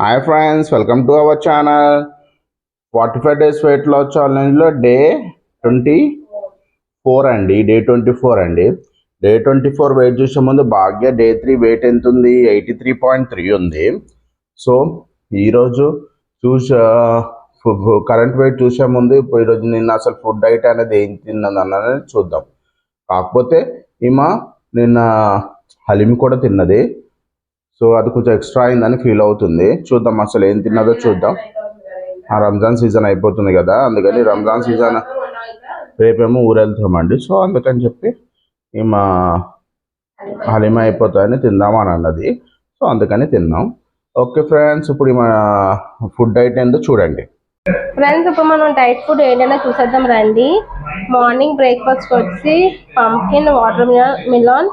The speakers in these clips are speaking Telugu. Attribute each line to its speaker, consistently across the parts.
Speaker 1: Hi friends welcome to our channel forty five days weight loss ఛాలెంజ్లో day twenty four అండి డే ట్వంటీ ఫోర్ అండి. డే ట్వంటీ ఫోర్ వెయిట్ చూసే ముందు భాగ్య డే త్రీ వెయిట్ ఎంత ఉంది ఎయిటీ త్రీ పాయింట్ త్రీ ఉంది. సో ఈరోజు చూసా కరెంట్ వెయిట్ చూసే ముందు ఇప్పుడు ఈరోజు నిన్న అసలు ఫుడ్ డైట్ అనేది ఏం తిన్నది అన్నది చూద్దాం. కాకపోతే ఈమె నిన్న హలీం కూడా తిన్నది. సో అది కొంచెం ఎక్స్ట్రా అయిందని ఫీల్ అవుతుంది. చూద్దాం అసలు ఏం తిన్నదో చూద్దాం. ఆ రంజాన్ సీజన్ అయిపోతుంది కదా అందుకని రంజాన్ సీజన్ రేపేమో ఊరు వెళ్తామండి సో అందుకని చెప్పి ఈమె హలీమా అయిపోతాయని తిందామని అన్నది. సో అందుకని తిన్నాం. ఓకే ఫ్రెండ్స్ ఇప్పుడు ఈమె ఫుడ్ డైట్ ఏందో చూడండి.
Speaker 2: ఫ్రెండ్స్ ఇప్పుడు మనం డైట్ ఫుడ్ ఏంటైనా చూసేద్దాం రండి. మార్నింగ్ బ్రేక్ఫాస్ట్ వచ్చి pumpkin watermelon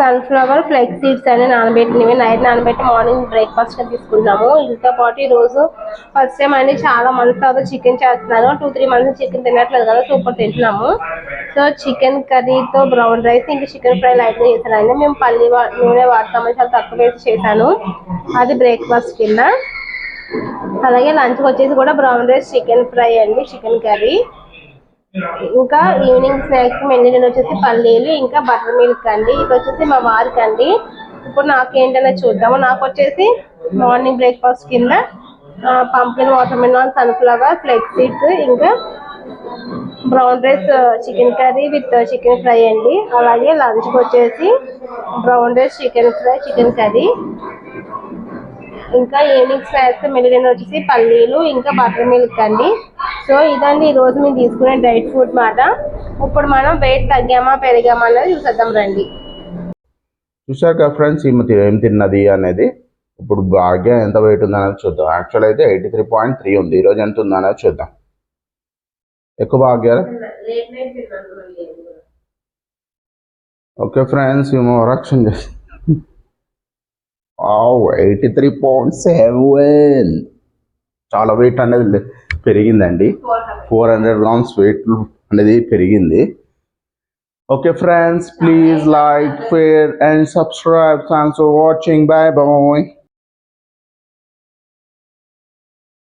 Speaker 2: sunflower flax seeds అని నానబెట్టినవి. నైట్ నానబెట్టి మార్నింగ్ బ్రేక్ఫాస్ట్గా వీటితో పాటు ఈరోజు రోజు ఫస్ట్ టైం అండి చాలా మంత్స్ తర్వాత చికెన్ చేస్తున్నాను టూ త్రీ మంత్స్ చికెన్ తినట్లేదు కదా సూపర్ తింటున్నాము. సో చికెన్ కర్రీతో బ్రౌన్ రైస్ ఇంకా చికెన్ ఫ్రై లైట్ చేశానండి మేము పల్లి నూనె వాడతామని చాలా తక్కువ వేసి చేశాను. అది బ్రేక్ఫాస్ట్ కింద. అలాగే లంచ్కి వచ్చేసి కూడా బ్రౌన్ రైస్ చికెన్ ఫ్రై అండి చికెన్ కర్రీ. ఇంకా ఈవినింగ్ స్నాక్స్ మెన్యూ వచ్చేసి పల్లీలు ఇంకా బటర్ మిల్క్ అండి. ఇది వచ్చేసి మా వారికి అండి. ఇప్పుడు నాకేంటనే చూద్దాము. నాకు వచ్చేసి మార్నింగ్ బ్రేక్ఫాస్ట్ కింద pumpkin watermelon sunflower flax seeds ఇంకా brown rice chicken curry with chicken fry అండి. అలాగే లంచ్కి వచ్చేసి brown rice chicken fry chicken curry ఇంకా ఈవినింగ్ స్నాక్స్ మెడిలిన్ వచ్చేసి పల్లీలు ఇంకా బటర్ మిల్క్ అండి. సో ఇదండి ఈ రోజు మేము తీసుకునే డైట్ ఫుడ్ మాట. ఇప్పుడు మనం వెయిట్ తగ్గామా పెరిగామా అన్నది చూసేద్దాం రండి.
Speaker 1: కదా ఫ్రెండ్స్ ఈమె ఏం తిన్నది అనేది ఇప్పుడు భాగ్య ఎంత వెయిట్ ఉంది అనేది చూద్దాం. యాక్చువల్ అయితే ఎయిటీ త్రీ పాయింట్ త్రీ ఉంది. ఈరోజు ఎంత ఉంది అనేది చూద్దాం. ఎక్కువ భాగ్య ఓకే ఫ్రెండ్స్ ఈమె వరక్షన్ చేసి ఎయిటీ త్రీ పాయింట్ సెవెన్. చాలా వెయిట్ అనేది పెరిగిందండి. ఫోర్ హండ్రెడ్ గ్రామ్స్ వెయిట్ అనేది పెరిగింది. Okay friends please like share and subscribe thanks for watching bye bye